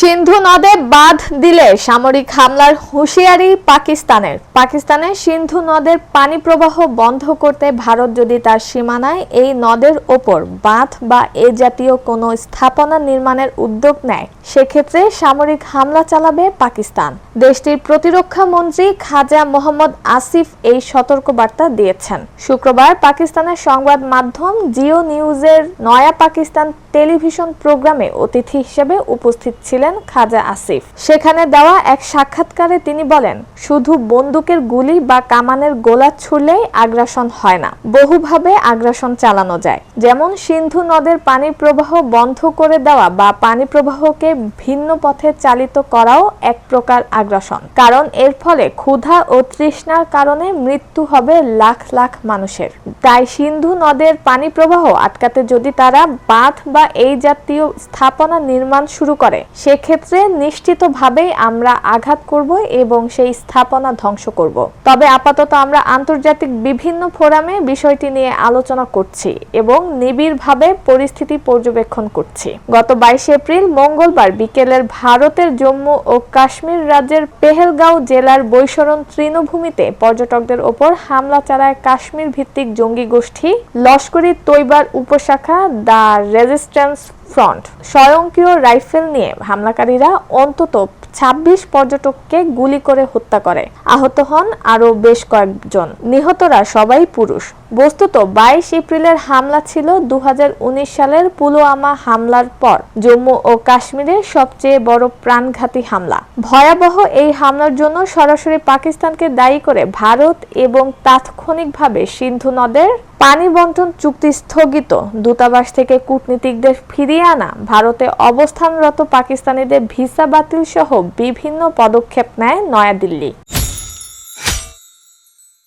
সিন্ধু নদে বাঁধ দিলে সামরিক হামলার হুঁশিয়ারি পাকিস্তানের। পাকিস্তানে সিন্ধু নদের পানি প্রবাহ বন্ধ করতে ভারত যদি তার সীমানায় এই নদের ওপর বাঁধ বা এ জাতীয় কোনো স্থাপনা নির্মাণের উদ্যোগ নেয়, সেক্ষেত্রে সামরিক হামলা চালাবে পাকিস্তান। দেশটির প্রতিরক্ষা মন্ত্রী খাজা মোহাম্মদ আসিফ এই সতর্কবার্তা দিয়েছেন। শুক্রবার পাকিস্তানের সংবাদ মাধ্যম জিও নিউজের নয়া পাকিস্তান টেলিভিশন প্রোগ্রামে অতিথি হিসেবে উপস্থিত ছিলেন খাজা আসিফ। সেখানে দেওয়া এক সাক্ষাৎকারে তিনি বলেন, শুধু বন্দুকের গুলি বা কামানের গোলা ছুড়লেই আগ্রাসন হয় না, বহুভাবে আগ্রাসন চালানো যায়। যেমন সিন্ধু নদের পানি প্রবাহ বন্ধ করে দেওয়া বা পানি প্রবাহকে ভিন্ন পথে চালিত করাও এক প্রকার আগ্রাসন। কারণ এর ফলে ক্ষুধা ও তৃষ্ণার কারণে মৃত্যু হবে লাখ লাখ মানুষের। তাই সিন্ধু নদের পানি প্রবাহ আটকাতে যদি তারা বাঁধ বা এই জাতীয় স্থাপনা নির্মাণ শুরু করে সেক্ষেত্রে নিশ্চিতভাবেই আমরা আঘাত করব এবং সেই স্থাপনা ধ্বংস করব। তবে আপাতত আমরা আন্তর্জাতিক বিভিন্ন ফোরামে বিষয়টি নিয়ে আলোচনা করছি এবং নিবিড়ভাবে পরিস্থিতি পর্যবেক্ষণ করছি। গত বাইশে এপ্রিল মঙ্গলবার বিকেলের ভারতের জম্মু ও কাশ্মীর রাজ্যের পেহেলগাঁও জেলার বৈশরণ তৃণভূমিতে পর্যটকদের ওপর হামলা চালায় কাশ্মীর ভিত্তিক জঙ্গি গোষ্ঠী লস্করি তৈবার উপশাখা দ্য রেজিস্ট্যান্স ফ্রন্ট। স্বয়ংক্রিয় রাইফেল নিয়ে হামলাকারীরা অন্তত ছাব্বিশ পর্যটককে গুলি করে হত্যা করে। আহত হন আরও বেশ কয়েকজন। নিহতরা সবাই পুরুষ। বস্তুত বাইশ এপ্রিলের হামলা ছিল দুহাজার উনিশ সালের পুলওয়ামা হামলার পর। জম্মু ও কাশ্মীরের সবচেয়ে বড় প্রাণঘাতী হামলা। ভয়াবহ এই হামলার জন্য সরাসরি পাকিস্তানকে দায়ী করে ভারত এবং তাৎক্ষণিকভাবে সিন্ধু নদের পানি বন্টন চুক্তি স্থগিত। দূতাবাস থেকে কূটনীতিকদের ফিরিয়ে আনা, ভারতে অবস্থানরত পাকিস্তানিদের ভিসা বাতিল সহ বিভিন্ন পদক্ষেপ নেয় নয়াদিল্লি।